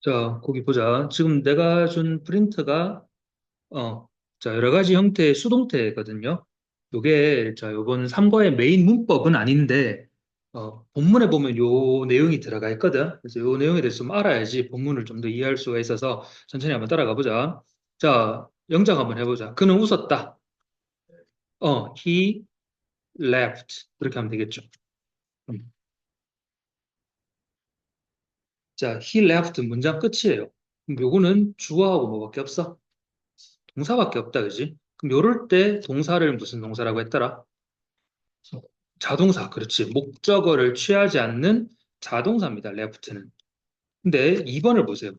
자, 거기 보자. 지금 내가 준 프린트가, 어, 자, 여러 가지 형태의 수동태거든요. 요게, 자, 요번 3과의 메인 문법은 아닌데, 어, 본문에 보면 요 내용이 들어가 있거든. 그래서 요 내용에 대해서 좀 알아야지 본문을 좀 더 이해할 수가 있어서 천천히 한번 따라가 보자. 자, 영작 한번 해보자. 그는 웃었다. 어, he laughed. 그렇게 하면 되겠죠. 음. 자, he left 문장 끝이에요. 그럼 요거는 주어하고 뭐밖에 없어? 동사밖에 없다, 그지? 그럼 요럴 때 동사를 무슨 동사라고 했더라? 자동사, 그렇지. 목적어를 취하지 않는 자동사입니다, left는. 근데 2번을 보세요.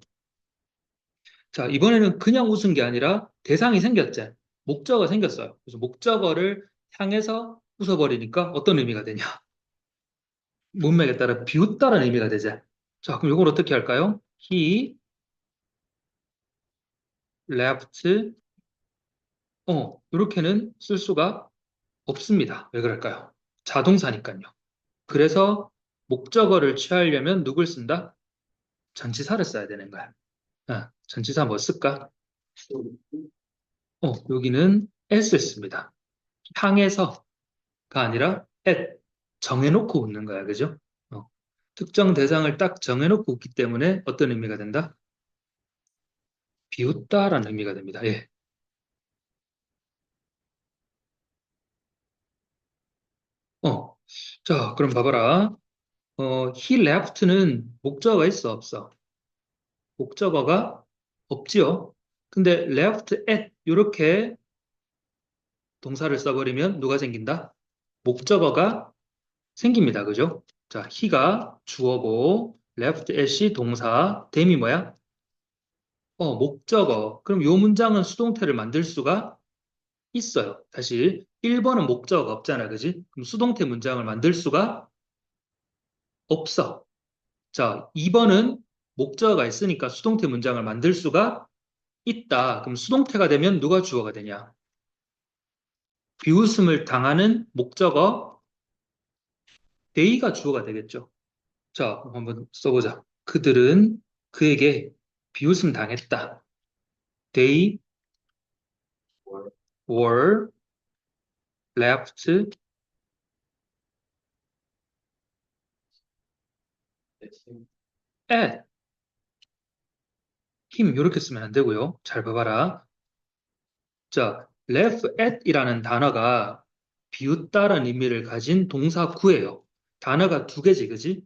자, 이번에는 그냥 웃은 게 아니라 대상이 생겼지. 목적어 생겼어요. 그래서 목적어를 향해서 웃어버리니까 어떤 의미가 되냐? 문맥에 따라 비웃다는 의미가 되지. 자, 그럼 이걸 어떻게 할까요? He left, 어, 이렇게는 쓸 수가 없습니다. 왜 그럴까요? 자동사니까요. 그래서 목적어를 취하려면 누굴 쓴다? 전치사를 써야 되는 거야. 아, 전치사 뭐 쓸까? 어, 여기는 at을 씁니다. 향해서가 아니라 at, 정해놓고 웃는 거야. 그죠? 어, 특정 대상을 딱 정해놓고 웃기 때문에 어떤 의미가 된다? 비웃다라는 의미가 됩니다. 예. 어, 자, 그럼 봐봐라. 어, he left는 목적어가 있어, 없어? 목적어가 없지요. 근데 left at 이렇게 동사를 써버리면 누가 생긴다? 목적어가 생깁니다. 그죠? 자, he가 주어고 left at이 동사, them이 뭐야? 어, 목적어. 그럼 요 문장은 수동태를 만들 수가 있어요. 다시 1번은 목적어가 없잖아. 그지? 그럼 수동태 문장을 만들 수가 없어. 자, 2번은 목적어가 있으니까 수동태 문장을 만들 수가 있다. 그럼 수동태가 되면 누가 주어가 되냐? 비웃음을 당하는 목적어 they가 주어가 되겠죠. 자, 한번 써보자. 그들은 그에게 비웃음 당했다. They were left at him 이렇게 쓰면 안 되고요. 잘 봐봐라. 자, left at이라는 단어가 비웃다라는 의미를 가진 동사 구예요. 단어가 두 개지, 그지?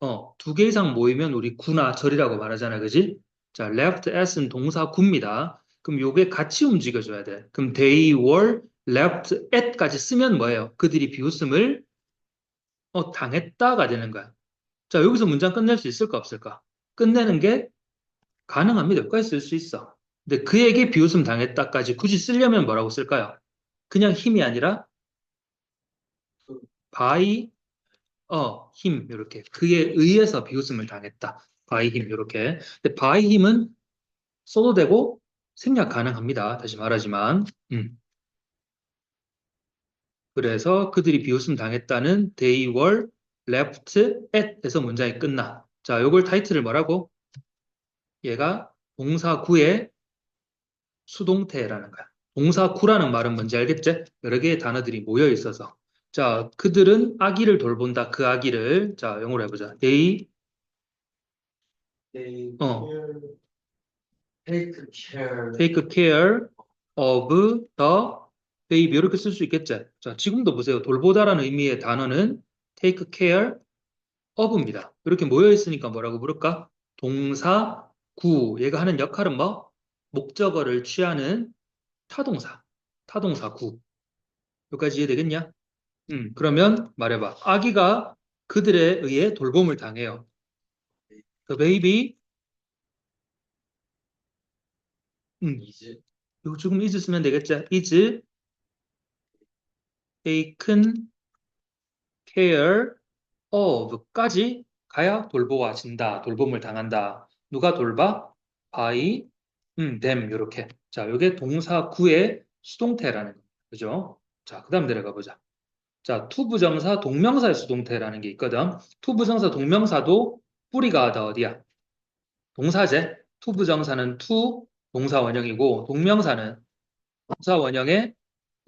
어, 두 개 이상 모이면 우리 구나 절이라고 말하잖아, 그지? 자, left at은 동사 구입니다. 그럼 요게 같이 움직여줘야 돼. 그럼 they were left at까지 쓰면 뭐예요? 그들이 비웃음을 어, 당했다가 되는 거야. 자, 여기서 문장 끝낼 수 있을까, 없을까? 끝내는 게 가능합니다. 여기까지 쓸 수 있어. 근데 그에게 비웃음 당했다까지 굳이 쓰려면 뭐라고 쓸까요? 그냥 힘이 아니라 by 어, 힘 이렇게 그에 의해서 비웃음을 당했다. by 힘 이렇게. 근데 by 힘은 써도 되고 생략 가능합니다. 다시 말하지만. 음. 그래서 그들이 비웃음 당했다는 they were left at에서 문장이 끝나. 자, 요걸 타이틀을 뭐라고? 얘가 동사구의 수동태라는 거야. 동사구라는 말은 뭔지 알겠지? 여러 개의 단어들이 모여 있어서. 자, 그들은 아기를 돌본다. 그 아기를. 자, 영어로 해보자. They, They 어. care, take care take care of the baby. 이렇게 쓸 수 있겠지? 자, 지금도 보세요. 돌보다라는 의미의 단어는 take care of입니다. 이렇게 모여 있으니까 뭐라고 부를까? 동사 구. 얘가 하는 역할은 뭐? 목적어를 취하는 타동사. 타동사 구. 여기까지 이해되겠냐? 음, 그러면 말해봐. 아기가 그들에 의해 돌봄을 당해요. The baby, 음, is 이거 is 쓰면 되겠지? is taken care of까지 가야 돌보아진다. 돌봄을 당한다. 누가 돌봐? by, 음, them 이렇게. 자, 이게 동사 구의 수동태라는 거. 그죠? 자, 그 다음 내려가 보자. 자, 투부정사 동명사의 수동태라는 게 있거든. 투부정사 동명사도 뿌리가 다 어디야? 동사제. 투부정사는 to 동사 원형이고 동명사는 동사 원형에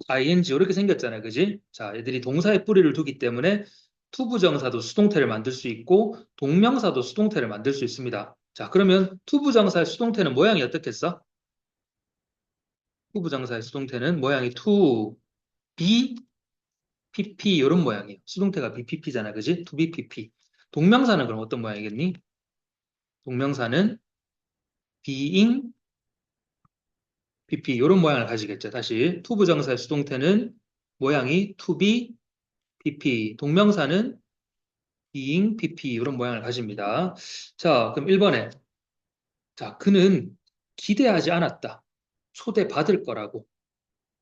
ing 이렇게 생겼잖아요. 그지? 자, 애들이 동사의 뿌리를 두기 때문에 투부정사도 수동태를 만들 수 있고 동명사도 수동태를 만들 수 있습니다. 자, 그러면 투부정사의 수동태는 모양이 어떻겠어? 투부정사의 수동태는 모양이 to, be, pp 이런 모양이에요. 수동태가 bpp잖아. 그지? to be pp. 동명사는 그럼 어떤 모양이겠니? 동명사는 being pp 이런 모양을 가지겠죠. 다시 투부정사의 수동태는 모양이 to be pp. 동명사는 being pp 이런 모양을 가집니다. 자, 그럼 1번에 자, 그는 기대하지 않았다. 초대받을 거라고.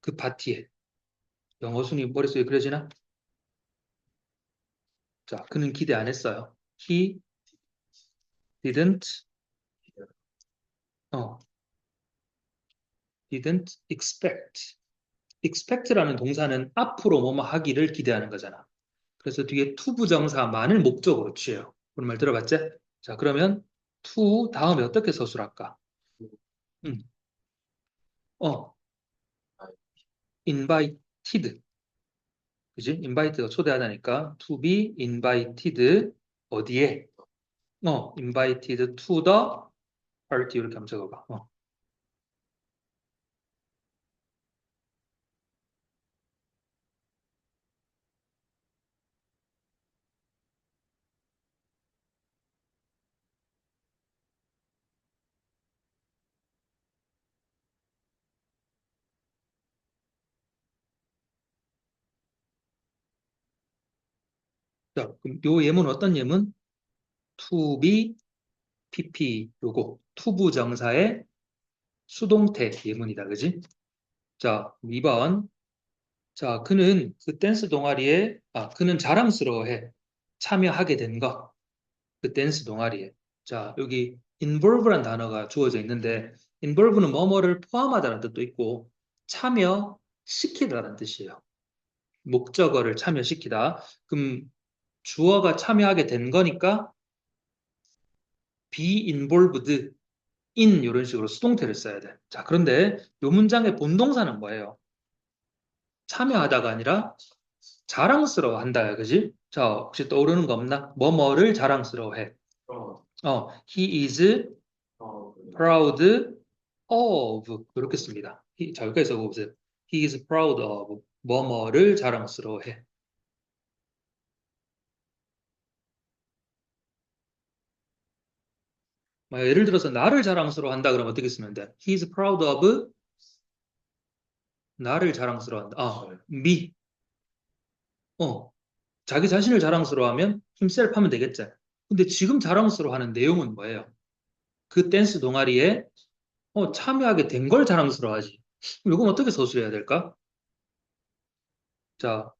그 파티에. 영어 순위 머릿속에 그려지나? 자, 그는 기대 안 했어요. He didn't 어, didn't expect. expect라는 동사는 앞으로 뭐뭐 하기를 기대하는 거잖아. 그래서 뒤에 to 부정사만을 목적으로 취해요. 그런 말 들어봤지? 자, 그러면 to 다음에 어떻게 서술할까? 음. 어, invited. 그지? invite가 초대하다니까 to be invited 어디에? 어, invited to the party 이렇게 한번 적어봐. 어. 자, 그럼 요 예문 어떤 예문? to be pp 요거 투부 정사의 수동태 예문이다. 그지? 자, 2번. 자, 그는 그 댄스 동아리에 아, 그는 자랑스러워해. 참여하게 된 거. 그 댄스 동아리에. 자, 여기 involve란 단어가 주어져 있는데 involve는 뭐뭐를 포함하다는 뜻도 있고 참여시키다라는 뜻이에요. 목적어를 참여시키다. 그럼 주어가 참여하게 된 거니까 be involved in 이런 식으로 수동태를 써야 돼. 자, 그런데 이 문장의 본동사는 뭐예요? 참여하다가 아니라 자랑스러워 한다야, 그지? 자, 혹시 떠오르는 거 없나? 뭐뭐를 자랑스러워 해. 어, 어, he is 어, proud of 이렇게 씁니다. He, 자, 여기까지 적어보세요. He is proud of 뭐뭐를 자랑스러워 해. 예를 들어서 나를 자랑스러워한다 그러면 어떻게 쓰면 돼? He is proud of 나를 자랑스러워한다. 아, me. 어, 자기 자신을 자랑스러워하면 himself 하면 되겠지. 근데 지금 자랑스러워하는 내용은 뭐예요? 그 댄스 동아리에 어, 참여하게 된 걸 자랑스러워하지. 그럼 이건 어떻게 서술해야 될까? 자,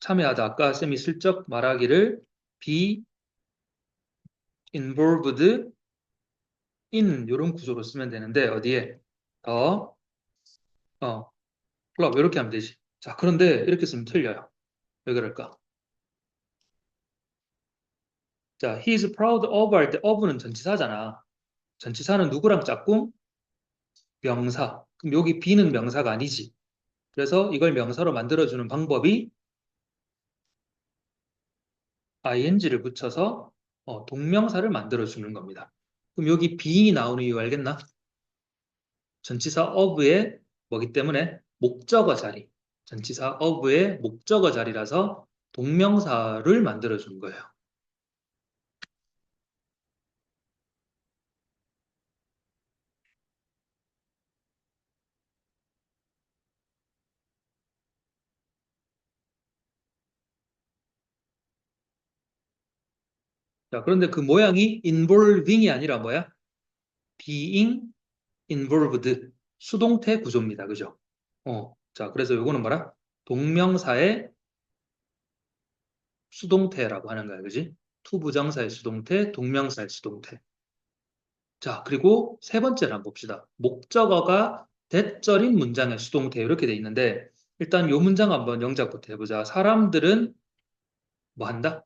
참여하다. 아까 쌤이 슬쩍 말하기를 be involved in 이런 구조로 쓰면 되는데 어디에 더 어, 클럽 이렇게 하면 되지. 자, 그런데 이렇게 쓰면 틀려요. 왜 그럴까? 자, he is proud of 할 때 of는 전치사잖아. 전치사는 누구랑 짝꿍? 명사. 그럼 여기 be는 명사가 아니지. 그래서 이걸 명사로 만들어주는 방법이 ing를 붙여서 어, 동명사를 만들어주는 겁니다. 그럼 여기 being이 나오는 이유 알겠나? 전치사 of의 뭐기 때문에 목적어 자리. 전치사 of의 목적어 자리라서 동명사를 만들어준 거예요. 자, 그런데 그 모양이 involving이 아니라 뭐야? being involved. 수동태 구조입니다. 그죠? 어, 자, 그래서 요거는 뭐라? 동명사의 수동태라고 하는 거야. 그지? 투부정사의 수동태, 동명사의 수동태. 자, 그리고 세 번째를 한번 봅시다. 목적어가 대절인 문장의 수동태 이렇게 돼 있는데 일단 요 문장 한번 영작부터 해보자. 사람들은 뭐 한다?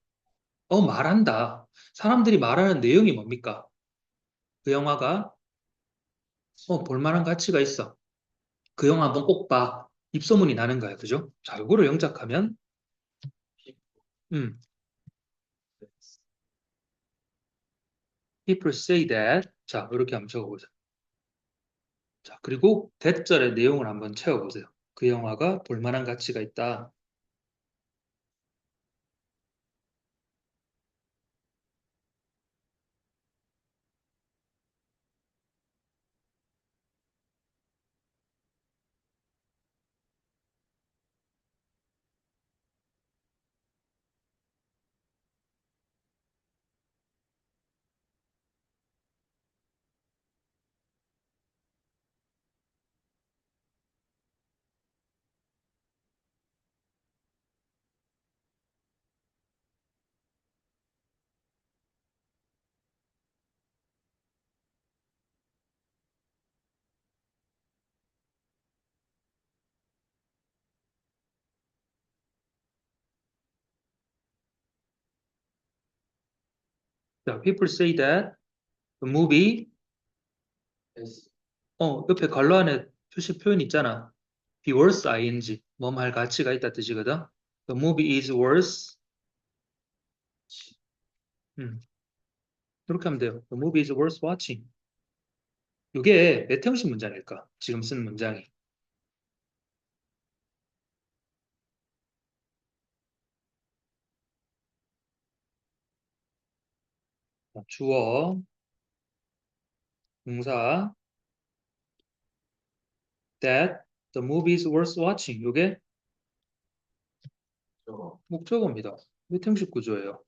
어, 말한다. 사람들이 말하는 내용이 뭡니까? 그 영화가 어, 볼만한 가치가 있어. 그 영화 한번 꼭 봐. 입소문이 나는 거야. 그죠? 자, 이거를 영작하면 음, people say that. 자, 이렇게 한번 적어보자. 자, 그리고 대절의 내용을 한번 채워보세요. 그 영화가 볼만한 가치가 있다. People say that the movie 어, 옆에 괄호 안에 표시 표현 있잖아. be worth ing. 뭐할 가치가 있다 뜻이거든. The movie is worth. 음, 이렇게 하면 돼요. The movie is worth watching. 이게 몇 형식 문장일까? 지금 쓴 문장이. 주어, 동사, that the movie is worth watching. 이게 목적어입니다. 몇 형식 구조예요?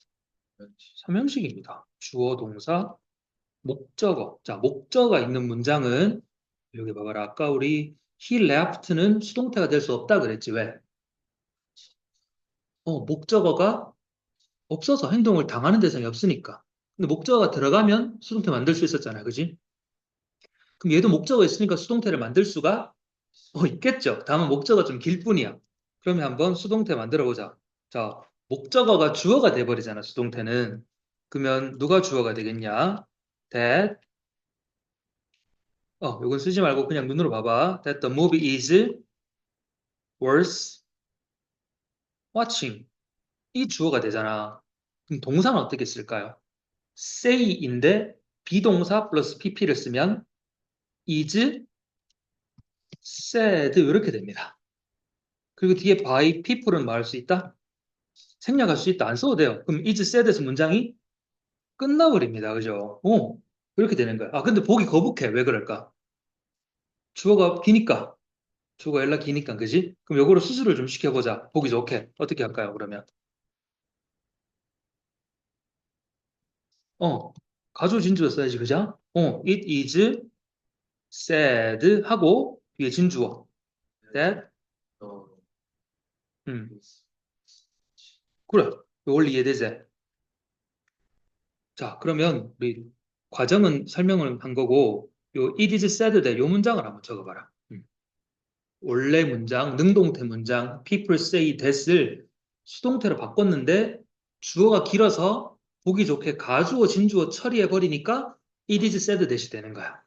삼형식입니다. 주어, 동사, 목적어. 자, 목적어가 있는 문장은 여기 봐봐라. 아까 우리 he left는 수동태가 될 수 없다 그랬지. 왜? 어, 목적어가 없어서 행동을 당하는 대상이 없으니까. 근데 목적어가 들어가면 수동태 만들 수 있었잖아. 그지? 그럼 얘도 목적어 있으니까 수동태를 만들 수가 어, 있겠죠. 다만 목적어 좀 길 뿐이야. 그러면 한번 수동태 만들어 보자. 자, 목적어가 주어가 돼버리잖아. 수동태는. 그러면 누가 주어가 되겠냐? that 어, 이건 쓰지 말고 그냥 눈으로 봐봐. That the movie is worth watching. 이 주어가 되잖아. 그럼 동사는 어떻게 쓸까요? Say인데 비동사 플러스 pp를 쓰면 is said 이렇게 됩니다. 그리고 뒤에 by people은 뭐할수 있다? 생략할 수 있다. 안 써도 돼요. 그럼 is said에서 문장이 끝나버립니다. 그죠? 오, 이렇게 되는 거야. 아, 근데 보기 거북해. 왜 그럴까? 주어가 기니까. 주어가 연락 기니까, 그지? 그럼 요거로 수술을 좀 시켜보자. 보기 좋게. 어떻게 할까요, 그러면? 어, 가조 진주어 써야지, 그죠? 어, it is said 하고 뒤에 진주어. that, 어 음, 그래. 요 원리 이해되지? 자, 그러면 우리 과정은 설명을 한 거고, 요 it is said that 요 문장을 한번 적어봐라. 음. 원래 문장, 능동태 문장, people say that을 수동태로 바꿨는데 주어가 길어서 보기 좋게 가주어, 진주어 처리해 버리니까 it is said that이 되는 거야.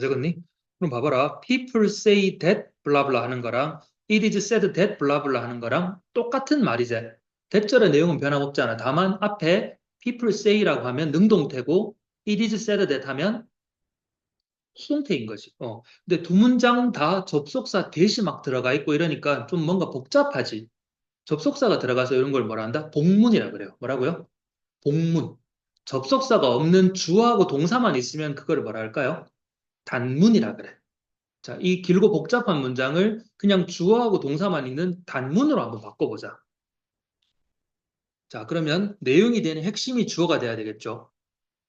적었니? 그럼 봐봐라. people say that 블라블라 하는 거랑 it is said that 블라블라 하는 거랑 똑같은 말이지. 대절의 내용은 변함없잖아. 다만 앞에 people say라고 하면 능동태고 it is said that 하면 수동태인 거지. 어. 근데 두 문장 다 접속사 대시 막 들어가 있고 이러니까 좀 뭔가 복잡하지. 접속사가 들어가서 이런 걸 뭐라 한다? 복문이라 그래요. 뭐라고요? 복문. 접속사가 없는 주어하고 동사만 있으면 그걸 뭐라 할까요? 단문이라 그래. 자, 이 길고 복잡한 문장을 그냥 주어하고 동사만 있는 단문으로 한번 바꿔보자. 자, 그러면 내용이 되는 핵심이 주어가 돼야 되겠죠.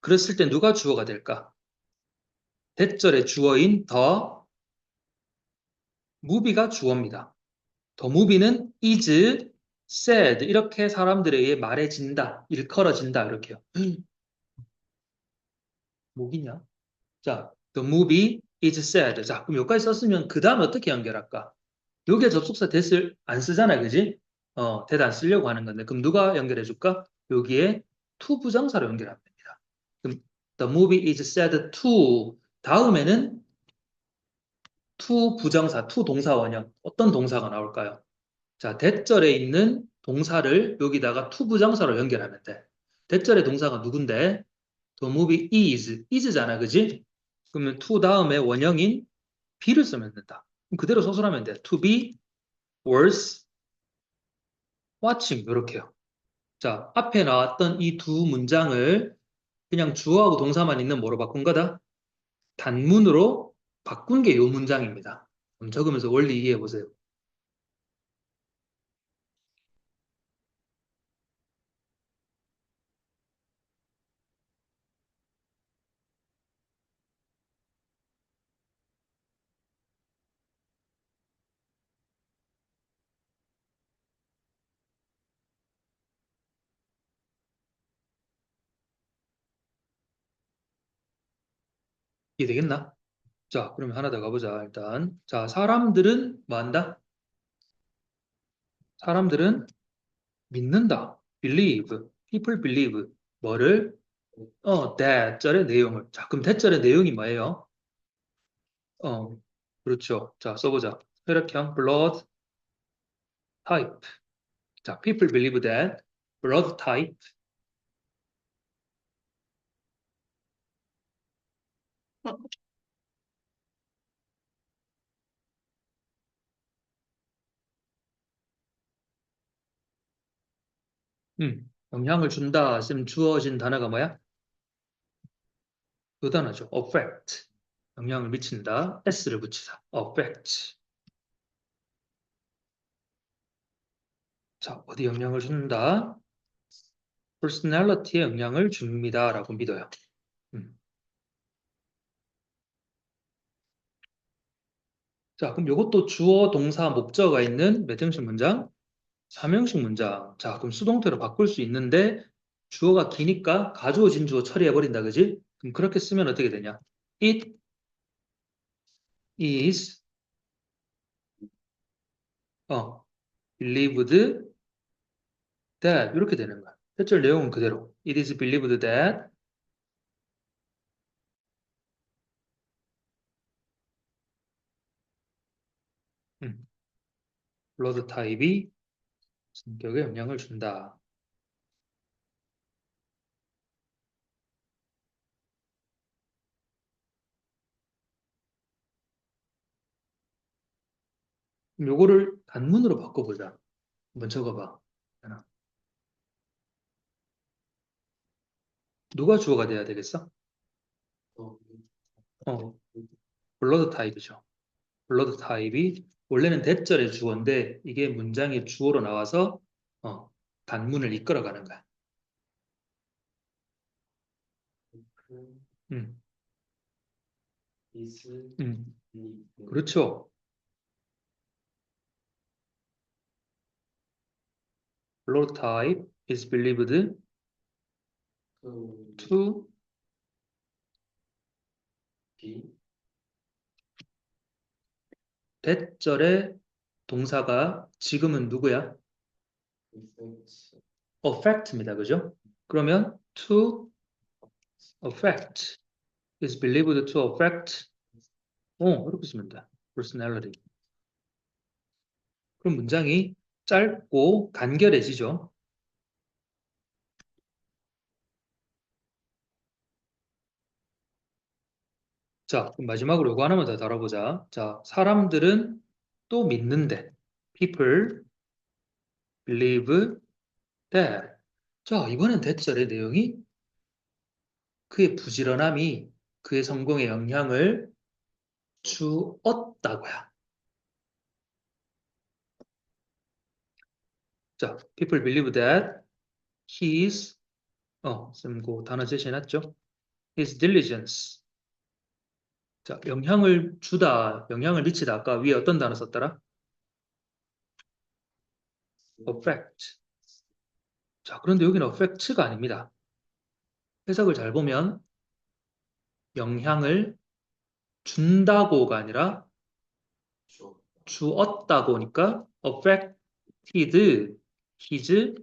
그랬을 때 누가 주어가 될까? 대절의 주어인 더 무비가 주어입니다. 더 무비는 is said 이렇게 사람들에 의해 말해진다, 일컬어진다 이렇게요. 뭐기냐? 자, the movie is sad. 자, 그럼 여기까지 썼으면 그 다음에 어떻게 연결할까? 여기에 접속사 that을 안 쓰잖아, 그지? 어, 안 쓰려고 하는 건데. 그럼 누가 연결해 줄까? 여기에 to 부정사로 연결하면 됩니다. 그럼 the movie is sad to 다음에는 to 부정사, to 동사 원형. 어떤 동사가 나올까요? 자, 대절에 있는 동사를 여기다가 to 부정사로 연결하면 돼. 대절의 동사가 누군데? The movie is, is잖아, 그지? 그러면 to 다음에 원형인 be를 쓰면 된다. 그대로 소설하면 돼. To be worth watching 이렇게요. 자, 앞에 나왔던 이 두 문장을 그냥 주어하고 동사만 있는 뭐로 바꾼 거다? 단문으로 바꾼 게 이 문장입니다. 적으면서 원리 이해해 보세요. 되겠나? 자, 그러면 하나 더 가보자, 일단. 자, 사람들은 뭐 한다? 사람들은 믿는다. believe. people believe. 뭐를? 어, that 절의 내용을. 자, 그럼 that 절의 내용이 뭐예요? 어, 그렇죠. 자, 써보자. 혈액형, blood type. 자, people believe that blood type 음, 영향을 준다. 쌤 주어진 단어가 뭐야? 그 단어죠. affect. 영향을 미친다. s를 붙이다. affect. 자, 어디 영향을 준다? personality에 영향을 줍니다. 라고 믿어요. 음. 자, 그럼 이것도 주어, 동사, 목적어가 있는 몇 형식 문장? 3형식 문장. 자, 그럼 수동태로 바꿀 수 있는데 주어가 기니까 가주어진 주어 처리해버린다. 그지? 그럼 그렇게 쓰면 어떻게 되냐? It is 어, believed that 이렇게 되는 거야. 대절 내용은 그대로. It is believed that 음, blood type이 성격에 영향을 준다. 요거를 단문으로 바꿔보자. 한번 적어봐. 누가 주어가 돼야 되겠어? 어, 어, 블러드 타입이죠. 블러드 타입이 원래는 대절의 주어인데 이게 문장의 주어로 나와서 어, 단문을 이끌어가는 거야. 그, 음, 음, believe. 그렇죠. 블러드 타입 is believed 그, to be, 대절의 동사가 지금은 누구야? affect입니다. 그죠? 그러면 to affect is believed to affect 어, 이렇게 쓰면 돼. personality. 그럼 문장이 짧고 간결해지죠. 자, 마지막으로 이거 하나만 더 다뤄보자. 자, 사람들은 또 믿는데. people believe that. 자, 이번엔 대절의 내용이 그의 부지런함이 그의 성공에 영향을 주었다고요. 자, people believe that his 어, 쌤고 단어 제시해놨죠? his diligence. 자, 영향을 주다, 영향을 미치다. 아까 위에 어떤 단어 썼더라? affect. 자, 그런데 여기는 affect가 아닙니다. 해석을 잘 보면 영향을 준다고가 아니라 줘. 주었다고니까 affected his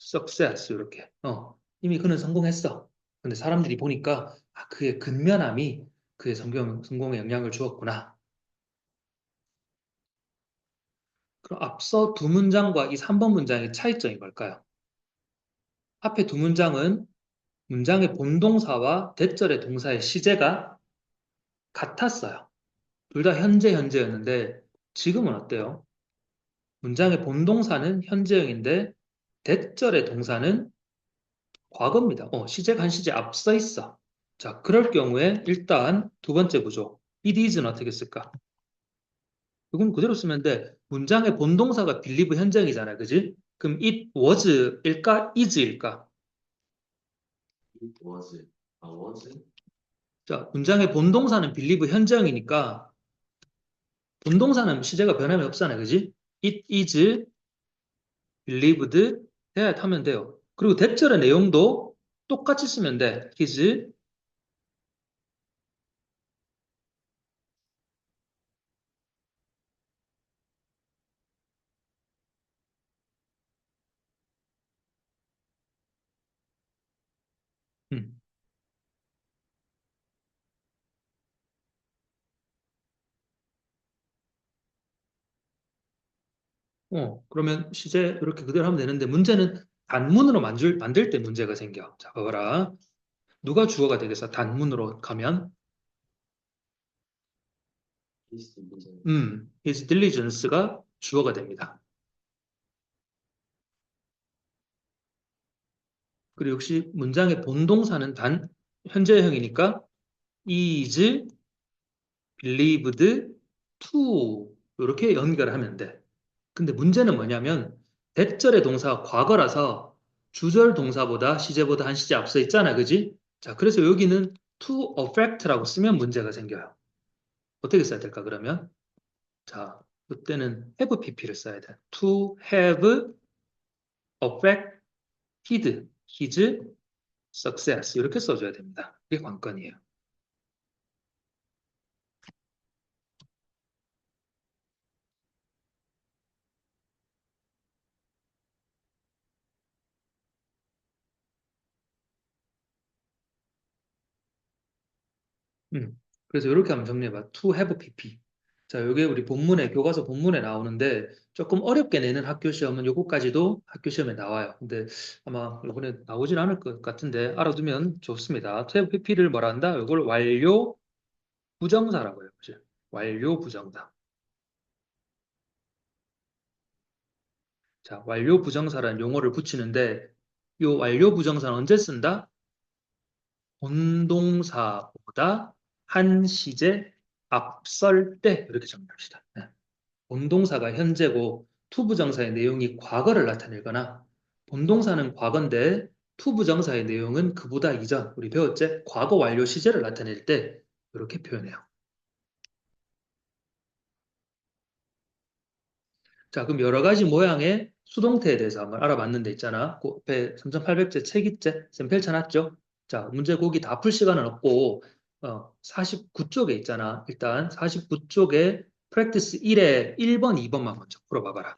success 이렇게. 어, 이미 그는 성공했어. 근데 사람들이 보니까 아, 그의 근면함이 그의 성공, 성공에 영향을 주었구나. 그럼 앞서 두 문장과 이 3번 문장의 차이점이 뭘까요? 앞에 두 문장은 문장의 본동사와 대절의 동사의 시제가 같았어요. 둘 다 현재 현재였는데 지금은 어때요? 문장의 본동사는 현재형인데 대절의 동사는 과거입니다. 어, 시제 앞서 있어. 자, 그럴 경우에 일단 두 번째 구조. it is는 어떻게 쓸까? 이건 그대로 쓰면 돼. 문장의 본동사가 believe 현재형이잖아. 그지? 그럼 it was일까? is일까? It was. 아, was? 자, 문장의 본동사는 believe 현재형이니까 본동사는 시제가 변함이 없잖아요. 그지? it is believed that 하면 돼요. 그리고 대절의 내용도 똑같이 쓰면 돼. his 어, 그러면 시제 이렇게 그대로 하면 되는데 문제는 단문으로 만들, 만들 때 문제가 생겨. 자, 봐봐라. 누가 주어가 되겠어? 단문으로 가면. 음, his diligence가 주어가 됩니다. 그리고 역시 문장의 본동사는 단 현재형이니까 is believed to 이렇게 연결을 하면 돼. 근데 문제는 뭐냐면 대절의 동사가 과거라서 주절 동사보다 시제보다 한 시제 앞서 있잖아. 그지? 자, 그래서 여기는 to affect라고 쓰면 문제가 생겨요. 어떻게 써야 될까, 그러면? 자, 이때는 have pp를 써야 돼. to have affected his success. 이렇게 써줘야 됩니다. 이게 관건이에요. 음, 그래서 이렇게 한번 정리해봐. to have pp. 자, 이게 우리 본문에, 교과서 본문에 나오는데 조금 어렵게 내는 학교 시험은 요거까지도 학교 시험에 나와요. 근데 아마 이번에 나오진 않을 것 같은데 알아두면 좋습니다. to have pp를 뭐라 한다? 이걸 완료 부정사라고 해요. 그죠? 완료 부정사. 자, 완료 부정사라는 용어를 붙이는데 이 완료 부정사는 언제 쓴다? 본동사보다 한 시제 앞설 때 이렇게 정리합시다. 네. 본동사가 현재고 투부정사의 내용이 과거를 나타내거나 본동사는 과거인데 투부정사의 내용은 그보다 이전 우리 배웠지? 과거 완료 시제를 나타낼 때 이렇게 표현해요. 자, 그럼 여러 가지 모양의 수동태에 대해서 한번 알아봤는데 있잖아. 그 앞에 3800제 책 있지? 쌤 펼쳐놨죠? 자, 문제 고기 다 풀 시간은 없고 어, 49쪽에 있잖아. 일단 49쪽에 프랙티스 1에 1번, 2번만 먼저 풀어봐봐라.